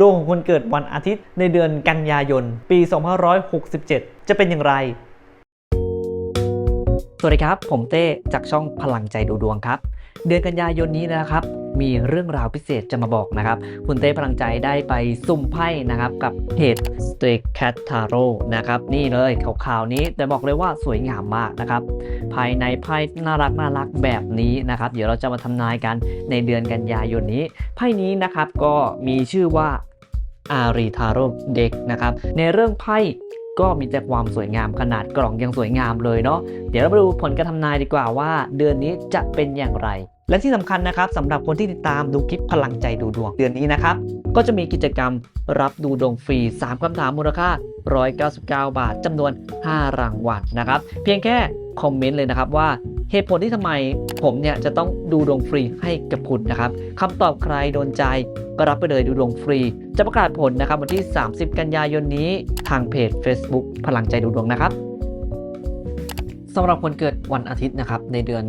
ดวงของคนเกิดวันอาทิตย์ในเดือนกันยายน ปี 2567 จะเป็นอย่างไร สวัสดีครับ ผมเต้จากช่องพลังใจดูดวงครับ เดือนกันยายนนี้นะครับ มีเรื่องราวพิเศษจะมาบอกนะครับ คุณเต้พลังใจได้ไปสุ่มไพ่นะครับ กับเพจ s t a y Cat Tarot นะครับ นี่เลยขาวๆนี้แต่บอกเลยว่าสวยงามมากนะครับ ภายในไพ่น่ารักน่ารักแบบนี้นะครับ เดี๋ยวเราจะมาทำนายกันในเดือนกันยายนนี้ ไพ่นี้นะครับก็มีชื่อว่าอารีทาโร่เด็กนะครับ ในเรื่องไพ่ก็มีแต่ความสวยงามขนาดกล่องยังสวยงามเลยเนาะเดี๋ยวเรามาดูผลการทำนายดีกว่าว่า เดือนนี้จะเป็นอย่างไร และที่สำคัญนะครับสำหรับคนที่ติดตามดูคลิปพลังใจดูดวงเดือนนี้นะครับ ก็จะมีกิจกรรมรับดูดวงฟรี 3คำถามมูลค่า 199 บาทจำนวน 5 รางวัลนะครับ เพียงแค่คอมเมนต์เลยนะครับว่าเหตุผลที่ทำไมผมเนี่ยจะต้องดูดวงฟรีให้กับคุณนะครับคำตอบใครโดนใจก็รับไปเลยดูดวงฟรี จะประกาศผลนะครับวันที่ 30 กันยายนนี้ทางเพจ Facebook พลังใจดูดวงนะครับสำหรับคนเกิดวันอาทิตย์นะครับในเดือน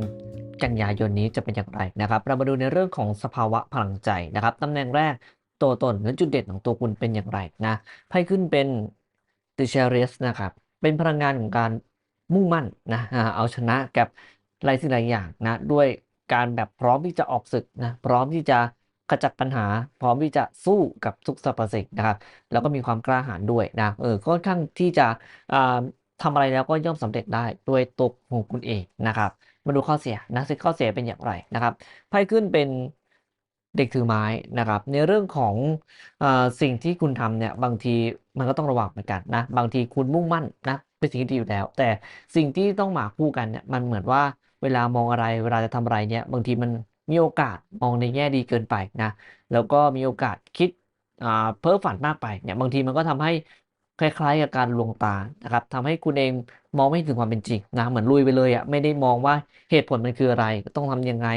กันยายนนี้จะเป็นอย่างไรนะครับ เรามาดูในเรื่องของสภาวะพลังใจนะครับตำแหน่งแรกตัวตนหรือจุดเด่นของตัวคุณเป็นอย่างไรนะไพ่ขึ้นเป็น The c h a r i t นะครับ เป็นพลังงานของการมุ่งมั่นนะเอาชนะกับหลายสิ่งหลายอย่างนะด้วยการแบบพร้อมที่จะออกศึกนะพร้อมที่จะขจัดปัญหา พร้อมที่จะสู้กับทุกสรรพสิ่งนะครับแล้วก็มีความกล้าหาญด้วยนะเออค่อนข้างที่จะอ่าทำอะไรแล้วก็ย่อมสำเร็จได้ด้วยตัวของคุณเองนะครับ มาดูข้อเสียนะซึ่งข้อเสียเป็นอย่างไรนะครับไพ่ขึ้นเป็นเด็กถือไม้นะครับ ในเรื่องของอสิ่งที่คุณทำเนี่ยบางทีมันก็ต้องระวังเหมือนกันนะบางทีคุณมุ่งมั่นนะเป็นสิ่งที่ดีอยู่แล้ว แต่สิ่งที่ต้องหมาคู่กันเนี่ยมันเหมือนว่าเวลามองอะไรเวลาจะทำอะไรเนี่ยบางทีมันมีโอกาสมองในแง่ดีเกินไปนะแล้วก็มีโอกาสคิดเพ้อฝันมากไปเนี่ยบางทีมันก็ทำให้ คล้ายๆกับการลวงตานะครับทำให้คุณเองมองไม่ถึงความเป็นจริงนะเหมือนลุยไปเลยอะไม่ได้มองว่าเหตุผลมันคืออะไรต้องทำยังไง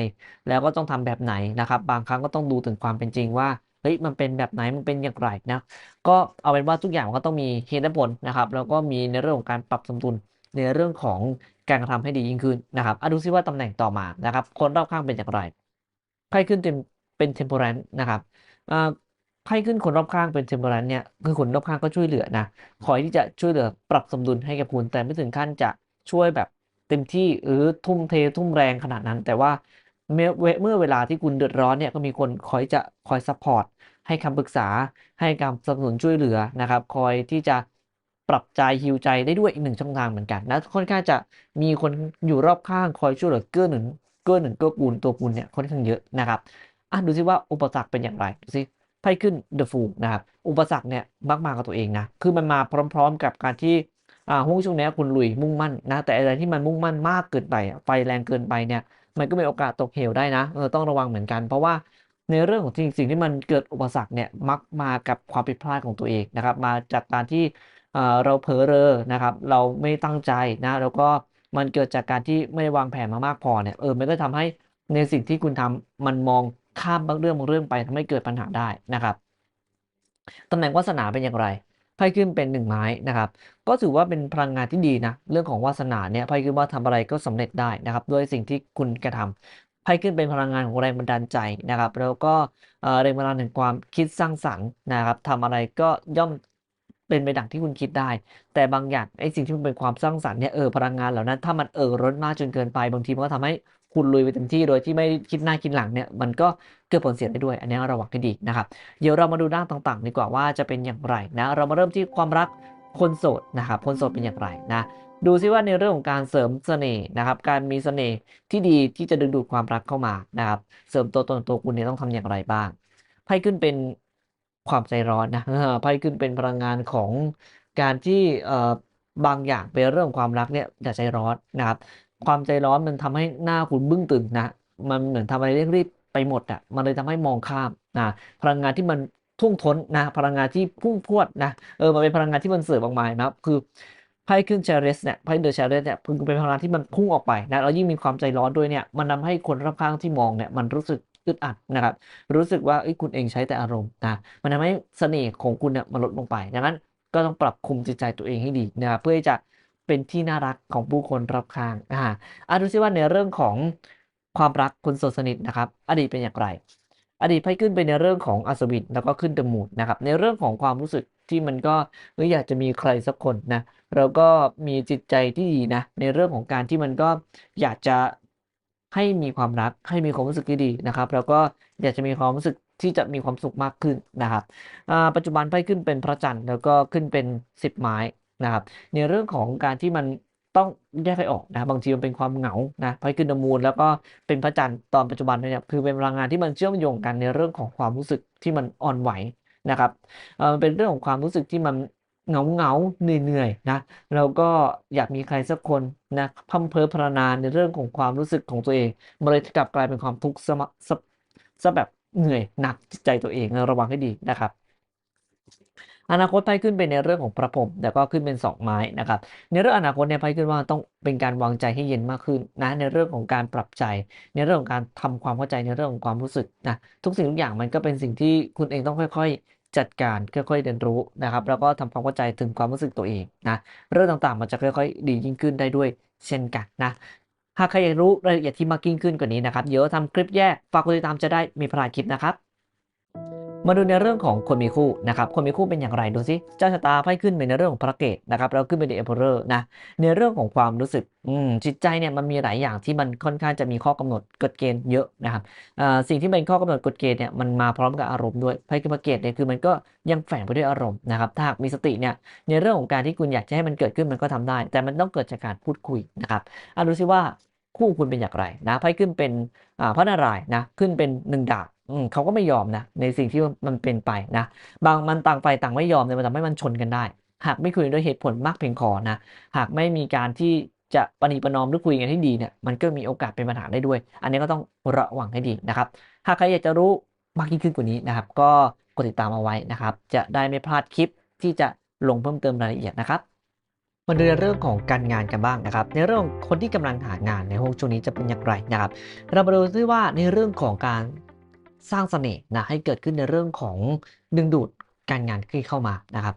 แล้วก็ต้องทำแบบไหนนะครับ บางครั้งก็ต้องดูถึงความเป็นจริงว่าเฮ้ยมันเป็นแบบไหนมันเป็นอย่างไรนะก็เอาเป็นว่าทุกอย่างก็ต้องมีเหตุและผลนะครับ แล้วก็มีในเรื่องของการปรับสมดุลในเรื่องของการกระทำให้ดียิ่งขึ้นนะครับอะดูซิว่าตำแหน่งต่อมานะครับ คนรอบข้างเป็นอย่างไรไพ่ขึ้นเป็นเป็น temperance นะครับ อ่าไพ่ขึ้นคนรอบข้างเป็น temperance เนี่ยคือคนรอบข้างก็ช่วยเหลือนะคอยที่จะช่วยเหลือปรับสมดุลให้กับคุณแต่ไม่ถึงขั้นจะช่วยแบบเต็มที่หรือทุ่มเททุ่มแรงขนาดนั้น แต่ว่าเมื่อเวเมื่อเวลาที่คุณเดือดร้อนเนี่ยก็มีคนคอยจะคอยซัพพอร์ตให้คำปรึกษาให้การสนับสนุนช่วยเหลือนะครับ คอยที่จะปรับใจฮิวใจได้ด้วยอีกหนึ่งช่องทางเหมือนกันนะค่อนข้างจะมีคนอยู่รอบข้างคอยช่วยเหลือเกื้อหนุนเกื้อหนุนเกื้อกูลตัวคุณเนี่ยค่อนข้างเยอะนะครับอะดูซิว่าอุปสรรคเป็นอย่างไรดูซิ ไพ่ขึ้น The Fool นะครับ อุปสรรคเนี่ยมักมากับตัวเองนะ คือมันมาพร้อมๆกับการที่อ่าหุ้นช่วงนี้คุณลุยมุ่งมั่นนะ แต่อะไรที่มันมุ่งมั่นมากเกินไป ไฟแรงเกินไปเนี่ย มันก็มีโอกาสตกเหวได้นะเออต้องระวังเหมือนกัน เพราะว่าในเรื่องของสิ่งสิ่งที่มันเกิดอุปสรรคเนี่ยมักมากับความผิดพลาดของตัวเองนะครับ มาจากการที่อ่าเราเผลอเรอนะครับ เราไม่ตั้งใจนะ แล้วก็มันเกิดจากการที่ไม่ได้วางแผนมามากพอเนี่ย เออ มันก็ทำให้ในสิ่งที่คุณทำมันมอง ข้ามบางเรื่องบางเรื่องไปทำให้เกิดปัญหาได้นะครับตำแหน่งวาสนาเป็นอย่างไรไพ่ขึ้นเป็นหนึ่งไม้นะครับ ก็ถือว่าเป็นพลังงานที่ดีนะ เรื่องของวาสนาเนี่ยไพ่ขึ้นว่าทำอะไรก็สำเร็จได้นะครับ ด้วยสิ่งที่คุณกระทำไพ่ขึ้นเป็นพลังงานของแรงบันดาลใจนะครับ แล้วก็เอ่อแรงบันดาลแห่งความคิดสร้างสรรค์นะครับทำอะไรก็ย่อมเป็นไปดังที่คุณคิดได้ แต่บางอย่างไอ้สิ่งที่มันเป็นความสร้างสรรค์เนี่ยเออพลังงานเหล่านั้นถ้ามันเออร้นมากจนเกินไปบางทีมันก็ทำให้ คุณลุยไปเต็มที่โดยที่ไม่คิดหน้าคิดหลังเนี่ยมันก็เกิดผลเสียได้ด้วย อันนี้ระวังให้ดีนะครับ เดี๋ยวเรามาดูด้านต่างๆ ดีกว่าว่าจะเป็นอย่างไรนะ เรามาเริ่มที่ความรักคนโสดนะครับ คนโสดเป็นอย่างไรนะดูซิว่าในเรื่องของการเสริมเสน่ห์นะครับ การมีเสน่ห์ที่ดีที่จะดึงดูดความรักเข้ามานะครับ เสริมตัวตนตัวคุณเนี่ยต้องทำอย่างไรบ้างไพ่ขึ้นเป็นความใจร้อนนะไพ่ขึ้นเป็นพลังงานของการที่เอ่อบางอย่างเป็นเรื่องของความรักเนี่ยอย่าใจร้อนนะครับ ความใจร้อนมันทำให้หน้าคุณบึ้งตึงนะ มันเหมือนทำอะไรเร่งรีบไปหมดอะ มันเลยทำให้มองข้ามนะ พลังงานที่มันทุ่งท้นนะ พลังงานที่พุ่งพรวดนะ เออ มันเป็นพลังงานที่มันเสิร์ฟออกมานะครับ คือไพ่ขึ้นเชเรสเนี่ย ไพ่เดอะเชเรสเนี่ยคือเป็นพลังงานที่มันพุ่งออกไปนะ แล้วยิ่งมีความใจร้อนด้วยเนี่ย มันทำให้คนรอบข้างที่มองเนี่ยมันรู้สึกอึดอัดนะครับ รู้สึกว่าเอ้คุณเองใช้แต่อารมณ์นะ มันทำให้เสน่ห์ของคุณเนี่ยมันลดลงไป ดังนั้นก็ต้องปรับคุมจิตใจตัวเองให้ดีนะครับ เพื่อจะ เป็นที่น่ารักของผู้คนรอบข้างอ่าอะดูซิว่าในเรื่องของความรักคนโสดสนิทนะครับ อดีตเป็นอย่างไร อดีตไพ่ขึ้นไปในเรื่องของอัศวินแล้วก็ขึ้นเดอะมูนนะครับ ในเรื่องของความรู้สึกที่มันก็เอยอยากจะมีใครสักคนนะแล้วก็มีจิตใจที่ดีนะ ในเรื่องของการที่มันก็อยากจะให้มีความรักให้มีความรู้สึกที่ดีนะครับ แล้วก็อยากจะมีความรู้สึกที่จะมีความสุขมากขึ้นนะครับอ่าปัจจุบันไพ่ขึ้นเป็นพระจันทร์แล้วก็ขึ้นเป็นสิบไม้ นะครับในเรื่องของการที่มันต้องแยกให้ออกนะบางทีมันเป็นความเหงานะไพ่ขึ้นดมูล แล้วก็เป็นพระจันทร์ตอนปัจจุบันเนี่ยคือเป็นพลังงานที่มันเชื่อมโยงกันในเรื่องของความรู้สึกที่มันอ่อนไหวนะครับเออเป็นเรื่องของความรู้สึกที่มันเหงาเหงาเหนื่อยเหนื่อยๆนะแล้วก็อยากมีใครสักคนนะพัมเพอพรรณนาในเรื่องของความรู้สึกของตัวเองมันเลยกลับกลายเป็นความทุกข์ซะมะซะซะแบบเหนื่อยหนักจิตใจตัวเองระวังให้ดีนะครับ อนาคตไพ่ขึ้นเป็นในเรื่องของพระพรหมแต่ก็ขึ้นเป็นสองไม้นะครับในเรื่องอนาคตเนี่ยไพ่ขึ้นว่าต้องเป็นการวางใจให้เย็นมากขึ้นนะในเรื่องของการปรับใจ ในเรื่องของการทำความเข้าใจในเรื่องของความรู้สึกนะทุกสิ่งทุกอย่างมันก็เป็นสิ่งที่คุณเองต้องค่อยๆจัดการค่อยๆเรียนรู้นะครับ แล้วก็ทำความเข้าใจถึงความรู้สึกตัวเองนะเรื่องต่างๆ มันจะค่อยๆ ดียิ่งขึ้นได้ด้วยเช่นกันนะหากใครอยากรู้รายละเอียดที่มากยิ่งขึ้นกว่านี้นะครับเดี๋ยวทำคลิปแยกฝากกดติดตามจะได้มีพลาดคลิปนะครับ มาดูในเรื่องของคนมีคู่นะครับ คนมีคู่เป็นอย่างไรดูสิเจ้าชะตาไพ่ขึ้นเป็นในเรื่องของพระเกตนะครับแล้วขึ้นเป็นเดอะเอเ r อร์นะในเรื่องของความรู้สึกอืมจิตใจเนี่ยมันมีหลายอย่างที่มันค่อนข้างจะมีข้อกำหนดกฎเกณฑ์เยอะนะครับสิ่งที่เป็นข้อกำหนดกฎเกณฑ์เนี่ยมันมาพร้อมกับอารมณ์ด้วยไพ่ขึ้นพระเกตเนี่ยคือมันก็ยังแฝงไปด้วยอารมณ์นะครับถ้าหากมีสติเนี่ยในเรื่องของการที่คุณอยากจะให้มันเกิดขึ้นมันก็ทำได้ แต่มันต้องเกิดจากการพูดคุยนะครับอะดูสิว่าคู่คุณเป็นอย่างไรนะไพ่ขึ้นเป็นพระนารายณ์นะขึ้นเป็นหนึ่งดาบ เขาก็ไม่ยอมนะในสิ่งที่มันเป็นไปนะบางมันต่างฝ่ายต่างไม่ยอมเนี่ยมันทำให้มันชนกันได้ หากไม่คุยด้วยเหตุผลมากเพียงพอนะหากไม่มีการที่จะปณีประนอมหรือคุยกันให้ดีเนี่ยมันก็มีโอกาสเป็นปัญหาได้ด้วย อันนี้ก็ต้องระวังให้ดีนะครับ หากใครอยากจะรู้มากยิ่งขึ้นกว่านี้นะครับ ก็กดติดตามเอาไว้นะครับ จะได้ไม่พลาดคลิปที่จะลงเพิ่มเติมรายละเอียดนะครับมาดูในเรื่องของการงานกันบ้างนะครับ ในเรื่องคนที่กำลังหางานในห้วงช่วงนี้จะเป็นอย่างไรนะครับ เรามาดูซิว่าในเรื่องของการ สร้างเสน่ห์นะให้เกิดขึ้นในเรื่องของดึงดูดการงานที่เข้ามานะครับ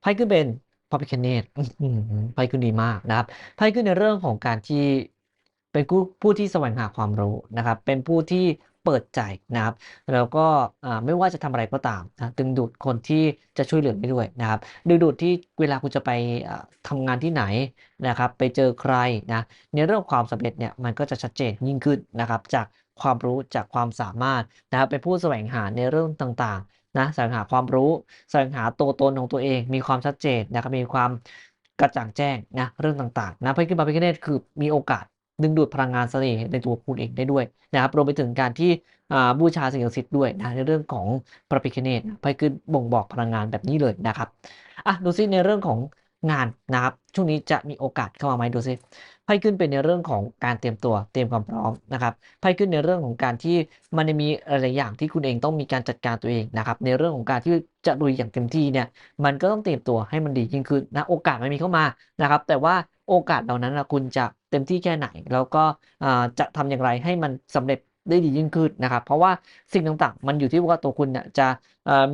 ไพ่ขึ้นเป็นพระพิคเนตไพ่ขึ้นดีมากนะครับไพ่ขึ้นในเรื่องของการที่เป็นผู้ที่แสวงหาความรู้นะครับ เป็นผู้ที่เปิดใจนะครับ แล้วก็ไม่ว่าจะทำอะไรก็ตามนะดึงดูดคนที่จะช่วยเหลือได้ด้วยนะครับ ดึงดูดที่เวลาคุณจะไปอ่าทำงานที่ไหนนะครับ ไปเจอใครนะในเรื่องความสำเร็จเนี่ยมันก็จะชัดเจนยิ่งขึ้นนะครับ จาก ความรู้จากความสามารถนะครับเป็นผู้แสวงหาในเรื่องต่างๆนะแสวงหาความรู้แสวงหาตัวตนของตัวเอง มีความชัดเจนนะครับมีความกระจ่างแจ้งนะเรื่องต่างๆนะพระขึ้นมาพิคเนตคือมีโอกาสดึงดูดพลังงานเสน่ห์ในตัวคุณเองได้ด้วยนะครับรวมไปถึงการที่บูชาสิ่งศักดิ์สิทธิ์ด้วยนะในเรื่องของพระพิคเนตไพ่ขึ้นบ่งบอกพลังงานแบบนี้เลยนะครับอะดูซิในเรื่องของงานนะครับช่วงนี้จะมีโอกาสเข้ามาไหมดูซิ ไพ่ขึ้นเป็นในเรื่องของการเตรียมตัวเตรียมความพร้อมนะครับไพ่ขึ้นในเรื่องของการที่มันจะมีอะไรอย่างที่คุณเองต้องมีการจัดการตัวเองนะครับในเรื่องของการที่จะลุยอย่างเต็มที่เนี่ยมันก็ต้องเตรียมตัวให้มันดียิ่งขึ้นนะโอกาสมันมีเข้ามานะครับแต่ว่าโอกาสเหล่านั้นนะคุณจะเต็มที่แค่ไหน แล้วก็จะทำอย่างไรให้มันสำเร็จ ได้ดียิ่งขึ้นนะครับ เพราะว่าสิ่งต่างๆ มันอยู่ที่ว่าตัวคุณเนี่ยจะ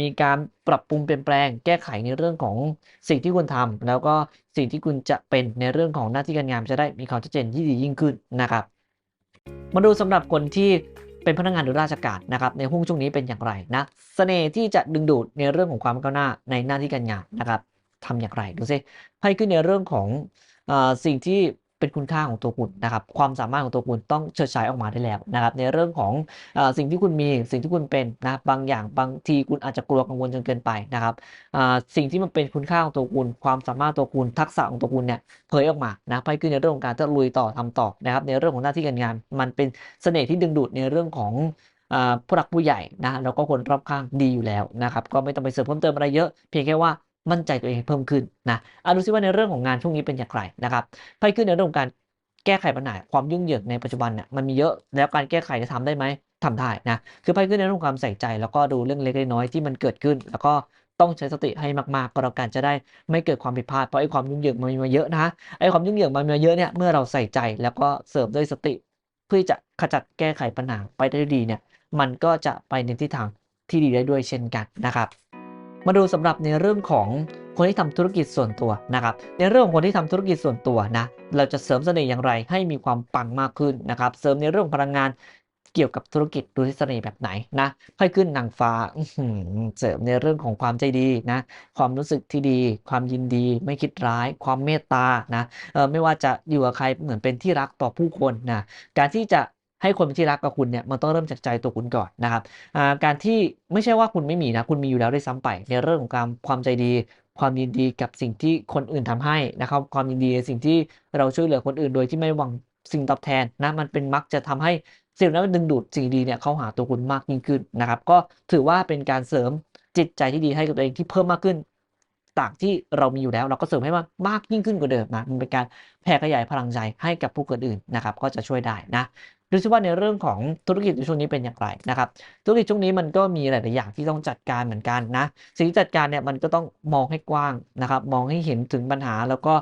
มีการปรับปรุงเปลี่ยนแปลง แก้ไขในเรื่องของสิ่งที่คุณทำแล้วก็สิ่งที่คุณจะเป็นในเรื่องของหน้าที่การงานจะได้มีความชัดเจนที่ดียิ่งขึ้นนะครับ มาดูสำหรับคนที่เป็นพนักงานหรือราชการนะครับในหุ้นช่วงนี้เป็นอย่างไรนะเสน่ห์ที่จะดึงดูดในเรื่องของความก้าวหน้าในหน้าที่การงานนะครับทำอย่างไรดูซิไพ่ขึ้นในเรื่องของอสิ่งที่ เป็นคุณค่าของตัวคุณนะครับความสามารถของตัวคุณต้องเฉิดฉายออกมาได้แล้วนะครับในเรื่องของอสิ่งที่คุณมีสิ่งที่คุณเป็นนะบางอย่างบางทีคุณอาจจะกลัวกังวลจนเกินไปนะครับสิ่งที่มันเป็นคุณค่าของตัวคุณ ความสามารถตัวคุณทักษะของตัวคุณเนี่ยเผยออกมานะไพ่ขึ้นในเรื่องของการจะลุยต่อทำต่อนะครับในเรื่องของหน้าที่การงาน มันเป็นเสน่ห์ที่ดึงดูดในเรื่องของอผู้หลักผู้ใหญ่นะแล้วก็คนรอบข้างดีอยู่แล้วนะครับก็ไม่ต้องไปเสริมเพิ่มเติมอะไรเยอะ เพียงแค่ว่า มั่นใจตัวเองเพิ่มขึ้นนะอะดูซิว่าในเรื่องของงานช่วงนี้เป็นอย่างไรนะครับไพ่ขึ้นในเรื่องของการแก้ไขปัญหาความยุ่งเหยิงในปัจจุบันเนี่ยมันมีเยอะแล้วการแก้ไขจะทำได้ไหมทำได้นะคือไพ่ขึ้นในเรื่องของความใส่ใจ แล้วก็ดูเรื่องเล็กน้อยที่มันเกิดขึ้น แล้วก็ต้องใช้สติให้มากๆก็แล้วกันจะได้ไม่เกิดความผิดพลาดเพราะไอ้ความยุ่งเหยิงมันมีมาเยอะนะไอ้ความยุ่งเหยิงมันมีมาเยอะเนี่ยเมื่อเราใส่ใจแล้วก็เสริมด้วยสติ เพื่อจะขจัดแก้ไขปัญหาไปได้ดีเนี่ยมันก็จะไปในทิศทางที่ดีได้ด้วยเช่นกันนะครับ มาดูสำหรับในเรื่องของคนที่ทำธุรกิจส่วนตัวนะครับ ในเรื่องของคนที่ทำธุรกิจส่วนตัวนะ เราจะเสริมเสน่ห์อย่างไรให้มีความปังมากขึ้นนะครับ เสริมในเรื่องพลังงานเกี่ยวกับธุรกิจดูที่เสน่ห์แบบไหนนะไพ่ขึ้นนางฟ้าเสริมในเรื่องของความใจดีนะ ความรู้สึกที่ดี ความยินดี ไม่คิดร้าย ความเมตตานะไม่ว่าจะอยู่กับใครเหมือนเป็นที่รักต่อผู้คนนะการที่จะ ให้คนที่รักกับคุณเนี่ยมันต้องเริ่มจากใจตัวคุณก่อนนะครับการที่ไม่ใช่ว่าคุณไม่มีนะคุณมีอยู่แล้วได้ซ้ำไป ในเรื่องของการความใจดีความยินดีกับสิ่งที่คนอื่นทำให้นะครับความยินดีในสิ่งที่เราช่วยเหลือคนอื่น โดยที่ไม่หวังสิ่งตอบแทนนะมันเป็นมักจะทำให้สิ่งนั้นดึงดูดสิ่งดีเนี่ยเข้าหาตัวคุณมากยิ่งขึ้นนะครับ ก็ถือว่าเป็นการเสริมจิตใจที่ดีให้กับตัวเองที่เพิ่มมากขึ้นจากที่เรามีอยู่แล้ว เราก็เสริมให้มันมากยิ่งขึ้นกว่าเดิมนะมันเป็นการแผ่ขยายพลังใจให้กับผู้คนอื่นนะครับ ก็จะช่วยได้นะ ดูซิว่าในเรื่องของธุรกิจช่วงนี้เป็นอย่างไรนะครับ ธุรกิจช่วงนี้มันก็มีหลาย ๆ อย่างที่ต้องจัดการเหมือนกันนะ สิ่งที่จัดการเนี่ยมันก็ต้องมองให้กว้างนะครับ มองให้เห็นถึงปัญหา แล้วก็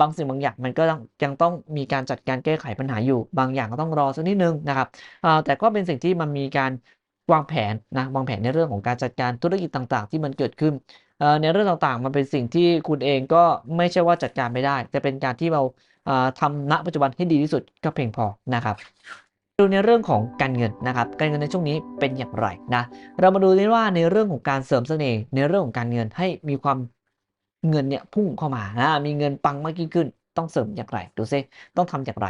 บางสิ่งบางอย่างมันก็ยังต้องมีการจัดการแก้ไขปัญหาอยู่ บางอย่างก็ต้องรอสักนิดนึงนะครับ แต่ก็เป็นสิ่งที่มันมีการวางแผนนะ วางแผนในเรื่องของการจัดการธุรกิจต่าง ๆ ที่มันเกิดขึ้นในเรื่องต่าง ๆ มันเป็นสิ่งที่คุณเองก็ไม่ใช่ว่าจัดการไม่ได้ แต่เป็นการที่เรา ทำณปัจจุบันให้ดีที่สุดก็เพียงพอนะครับดูในเรื่องของการเงินนะครับ การเงินในช่วงนี้เป็นอย่างไรนะ เรามาดูกันว่าในเรื่องของการเสริมเสน่ห์ในเรื่องของการเงินให้มีความเงินเนี่ยพุ่งเข้ามานะมีเงินปังมากยิ่งขึ้น ต้องเสริมอย่างไร ดูซิต้องทำอย่างไร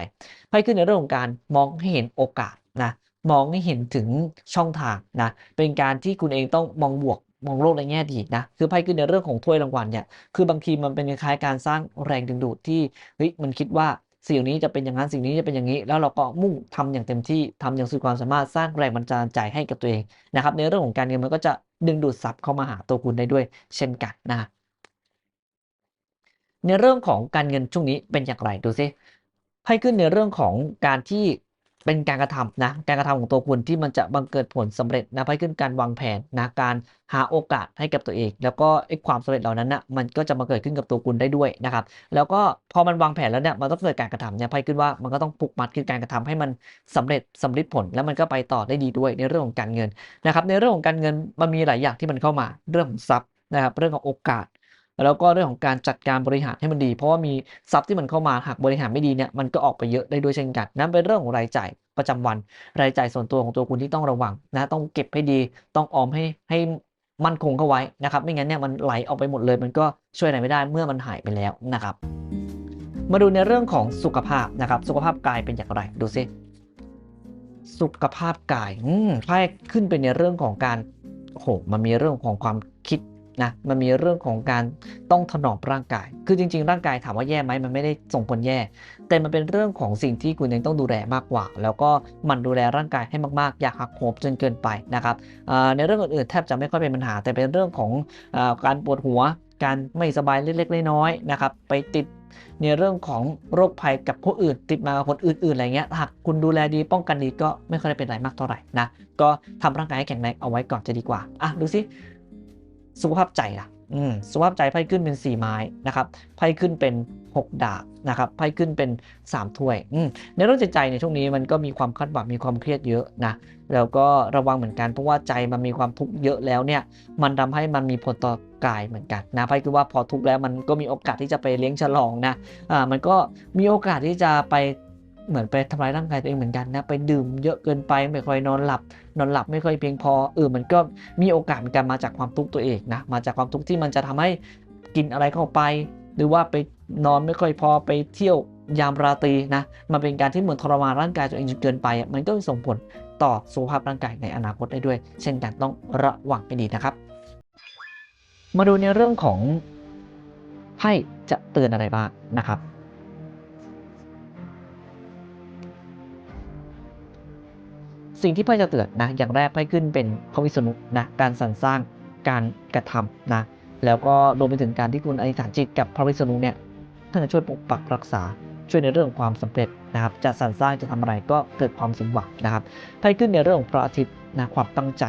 ไพ่ขึ้นในเรื่องของการมองให้เห็นโอกาสนะ มองให้เห็นถึงช่องทางนะ เป็นการที่คุณเองต้องมองบวก มองโลกในแง่ดีนะ คือไพ่ขึ้นในเรื่องของถ้วยรางวัลเนี่ย คือบางทีมันเป็นคล้ายการสร้างแรงดึงดูดที่เฮ้ยมันคิดว่าสิ่งนี้จะเป็นอย่างนั้นสิ่งนี้จะเป็นอย่างนี้ แล้วเราก็มุ่งทำอย่างเต็มที่ทำอย่างสุดความสามารถสร้างแรงบันดาลใจให้กับตัวเองนะครับ ในเรื่องของการเงินมันก็จะดึงดูดทรัพย์เข้ามาหาตัวคุณได้ด้วย เช่นกันนะ ในเรื่องของการเงินช่วงนี้เป็นอย่างไรดูซิไพ่ขึ้นในเรื่องของการที่ เป็นการกระทำนะการกระทำของตัวคุณที่มันจะบังเกิดผลสำเร็จนะไพ่ขึ้นการวางแผนนะการหาโอกาสให้กับตัวเอง แล้วก็ไอ้ความสำเร็จเหล่านั้นนะมันก็จะมาเกิดขึ้นกับตัวคุณได้ด้วยนะครับ แล้วก็พอมันวางแผนแล้วเนี่ยมันต้องเกิดการกระทำเนี่ยไพ่ขึ้นว่ามันก็ต้องผูกมัดคือการกระทำให้มันสำเร็จสำลิดผล แล้วมันก็ไปต่อได้ดีด้วยในเรื่องของการเงินนะครับในเรื่องของการเงินมันมีหลายอย่างที่มันเข้ามาเรื่องของทรัพย์นะครับเรื่องของโอกาส แล้วก็เรื่องของการจัดการบริหารให้มันดี เพราะว่ามีทรัพย์ที่มันเข้ามาหากบริหารไม่ดีเนี่ยมันก็ออกไปเยอะได้ด้วยเช่นกันนั่นเป็นเรื่องของรายจ่ายประจำวัน รายจ่ายส่วนตัวของตัวคุณที่ต้องระวังนะต้องเก็บให้ดี ต้องออมให้ให้มั่นคงเข้าไว้นะครับไม่งั้นเนี่ยมันไหลออกไปหมดเลย มันก็ช่วยอะไรไม่ได้เมื่อมันหายไปแล้วนะครับ มาดูในเรื่องของสุขภาพนะครับสุขภาพกายเป็นอย่างไรดูซิสุขภาพกายอืมไพ่ขึ้นเป็นในเรื่องของการโอ้โหมันมีเรื่องของความคิด นะมันมีเรื่องของการต้องถนอมร่างกาย คือจริง ๆ ร่างกายถามว่าแย่ไหมมันไม่ได้ส่งผลแย่ แต่มันเป็นเรื่องของสิ่งที่คุณเองต้องดูแลมากกว่า แล้วก็มันดูแลร่างกายให้มากๆ อย่าหักโหมจนเกินไปนะครับในเรื่องอื่นๆแทบจะไม่ค่อยเป็นปัญหา แต่เป็นเรื่องของอการปวดหัว การไม่สบายเล็กๆน้อยๆนะครับ ไปติดในเรื่องของโรคภัยกับผู้อื่น ติดมากับคนอื่นๆอะไรเงี้ยหากคุณดูแลดีป้องกันดีก็ไม่ค่อยได้เป็นไรมากเท่าไหร่นะก็ทำร่างกายให้แข็งแรงเอาไว้ก่อนจะดีกว่าอะดูสิ สุขภาพใจล่ะสุขภาพใจไพ่ขึ้นเป็น 4 ไม้นะครับไพ่ขึ้นเป็น 6 ดาบนะครับไพ่ขึ้นเป็น 3 ถ้วย ในเรื่องจิตใจในช่วงนี้มันก็มีความคาดหวังมีความเครียดเยอะนะแล้วก็ระวังเหมือนกันเพราะว่าใจมันมีความทุกข์เยอะแล้วเนี่ยมันทำให้มันมีผลต่อกายเหมือนกันนะไพ่คือว่าพอทุกข์แล้วมันก็มีโอกาสที่จะไปเลี้ยงฉลองนะอ่ามันก็มีโอกาสที่จะไป เหมือนไปทำร้ายร่างกายตัวเองเหมือนกันนะไปดื่มเยอะเกินไปไม่ค่อยนอนหลับ นอนหลับไม่ค่อยเพียงพอเออมันก็มีโอกาสเหมือนกันมาจากความทุกข์ตัวเองนะมาจากความทุกข์ที่มันจะทำให้กินอะไรเข้าไป หรือว่าไปนอนไม่ค่อยพอไปเที่ยวยามราตรีนะมันเป็นการที่เหมือนทรมานร่างกายตัวเองจนเกินไป มันก็ส่งผลต่อสุขภาพร่างกายในอนาคตได้ด้วย เช่นกันต้องระวังให้ดีนะครับ มาดูในเรื่องของไพ่จะเตือนอะไรบ้างนะครับ สิ่งที่ไพ่จะเตือนนะ อย่างแรกไพ่ขึ้นเป็นพระวิษณุนะ การสรรสร้างการกระทำนะ แล้วก็รวมไปถึงการที่คุณอธิษฐานจิตกับพระวิษณุเนี่ยท่านจะช่วยปกปักรักษาช่วยในเรื่องของความสำเร็จนะครับ จะสรรสร้างจะทำอะไรก็เกิดความสมหวังนะครับไพ่ขึ้นในเรื่องของพระอาทิตย์นะความตั้งใจ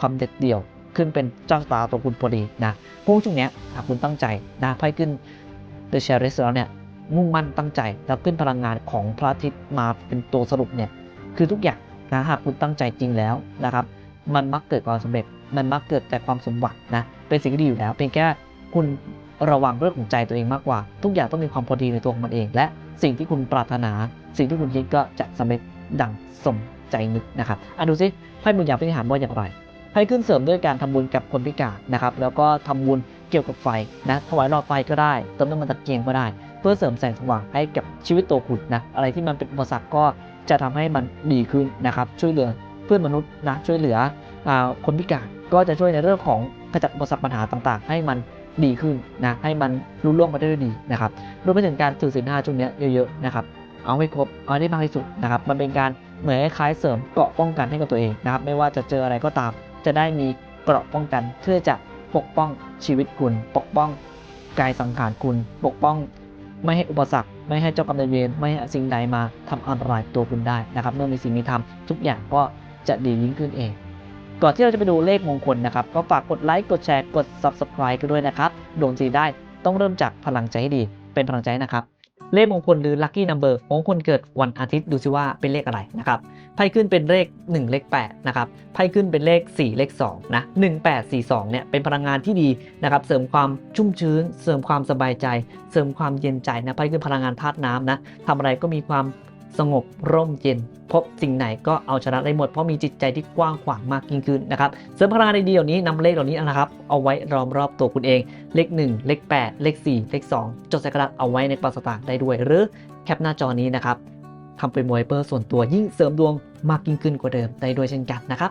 ความเด็ดเดี่ยว ขึ้นเป็นเจ้าตาตัวคุณพอดีนะพวกช่วงเนี้ยหากคุณตั้งใจนะไพ่ขึ้น The c h a r i t แล้วเนี่ยมุ่งมั่นตั้งใจแล้วขึ้นพลังงานของพระอาทิตย์มาเป็นตัวสรุปเนี่ยคือทุกอย่าง นะหากคุณตั้งใจจริงแล้วนะครับ มันมักเกิดความสำเร็จ มันมักเกิดแต่ความสมหวังนะ เป็นสิ่งที่ดีอยู่แล้ว เพียงแค่คุณระวังเรื่องของใจตัวเองมากกว่า ทุกอย่างต้องมีความพอดีในตัวของมันเอง และสิ่งที่คุณปรารถนา สิ่งที่คุณคิดก็จะสำเร็จดังสมใจนึกนะครับอะดูซิไพ่บุญญาพินิหารว่าอย่างไรไพ่ขึ้นเสริมด้วยการทำบุญกับคนพิการนะครับ แล้วก็ทำบุญเกี่ยวกับไฟนะ ถวายหลอดไฟก็ได้ เติมน้ำมันตะเกียงก็ได้ เพื่อเสริมแสงสว่างให้กับชีวิตตัวคุณนะ อะไรที่มันเป็นอุปสรรคก็ จะทำให้มันดีขึ้นนะครับช่วยเหลือเพื่อนมนุษย์นะช่วยเหลืออคนพิการก็จะช่วยในเรื่องของขจัดอุปสรรคปัญหาต่างๆ ให้มันดีขึ้นนะให้มันรุ่ล่วงไปได้ด้วยดีนะครับรวมไปถึงการถือศีลห้าช่วงนี้เยอะๆนะครับเอาให้ครบเอาได้มากที่สุดนะครับมันเป็นการเหมือนคล้ายเสริมเกราะป้องกันให้กับตัวเองนะครับไม่ว่าจะเจออะไรก็ตาม จะได้มีเกราะป้องกัน เพื่อจะปกป้องชีวิตคุณ ปกป้องกายสังขารคุณ ปกป้อง ไม่ให้อุปสรรค ไม่ให้เจ้ากรรมนายเวรไม่ให้สิ่งใดมาทำอันตรายตัวคุณได้นะครับเมื่อมีสิ่งนี้ทำทุกอย่างก็จะดียิ่งขึ้นเอง ก่อนที่เราจะไปดูเลขมงคลนะครับ ก็ฝากกดไลค์กดแชร์กด subscribe กันด้วยนะครับดวงดีได้ต้องเริ่มจากพลังใจให้ดีเป็นพลังใจนะครับ เลขมงคลหรือ lucky number ของคนเกิดวันอาทิตย์ดูซิว่าเป็นเลขอะไรนะครับไพ่ขึ้นเป็นเลข 1 เลข8นะครับไพ่ขึ้นเป็นเลข 4 เลข2นะ1842เนี่ยเป็นพลังงานที่ดีนะครับเสริมความชุ่มชื้น เสริมความสบายใจ เสริมความเย็นใจนะไพ่ขึ้นพลังงานธาตุน้ำนะทำอะไรก็มีความ สงบร่มเย็น พบสิ่งไหนก็เอาชนะได้หมด เพราะมีจิตใจที่กว้างขวางมากยิ่งขึ้นนะครับเสริมพลังในดีเหล่านี้นำเลขเหล่านี้นะครับ เอาไว้รอมรอบตัวคุณเอง เลข 1 เลข 8 เลข 4 เลข 2 จดใส่กระดาษเอาไว้ในกระเป๋าสตางค์ได้ด้วย หรือแคปหน้าจอนี้นะครับทำเป็นมวยเปอร์ส่วนตัวยิ่งเสริมดวงมากยิ่งขึ้นกว่าเดิมได้ด้วยเช่นกันนะครับ